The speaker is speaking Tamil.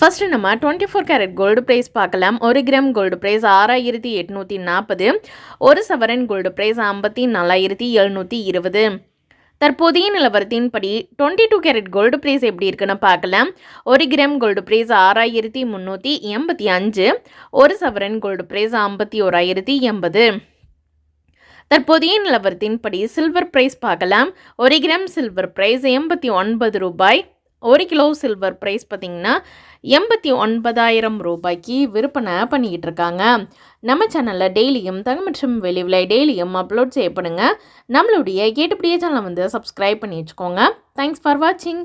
ஃபஸ்ட்டு நம்ம twenty four carat gold price பார்க்கலாம். ஒரு கிராம் கோல்டு ப்ரைஸ் ஆறாயிரத்தி எட்நூற்றி நாற்பது ஒரு சவரன் கோல்டு ப்ரைஸ் ஐம்பத்தி நாலாயிரத்தி எழுநூற்றி இருபது. தற்போதைய நிலவரத்தின்படி twenty two carat gold price எப்படி இருக்குன்னு பார்க்கலாம். ஒரு கிராம் கோல்டு ப்ரைஸ் ஆறாயிரத்தி முந்நூற்றி எண்பத்தி அஞ்சு. ஒரு சவரன் கோல்டு ப்ரைஸ் ஐம்பத்தி ஓராயிரத்தி எண்பது. தற்போதைய நிலவரத்தின்படி சில்வர் ப்ரைஸ் பார்க்கலாம். ஒரு கிராம் சில்வர் ப்ரைஸ் எண்பத்தி ஒன்பது ரூபாய். ஒரு கிலோ சில்வர் ப்ரைஸ் பார்த்திங்கன்னா எண்பத்தி ஒன்பதாயிரம் ரூபாய்க்கு விற்பனை பண்ணிக்கிட்டு இருக்காங்க. நம்ம சேனலில் டெய்லியும் தங்க மற்றும் வெளி டெய்லியும் அப்லோட் செய்யப்படுங்க. நம்மளுடைய கேட்டுப்படியே சேனலை வந்து சப்ஸ்கிரைப் பண்ணி வச்சுக்கோங்க. தேங்க்ஸ் ஃபார் வாட்சிங்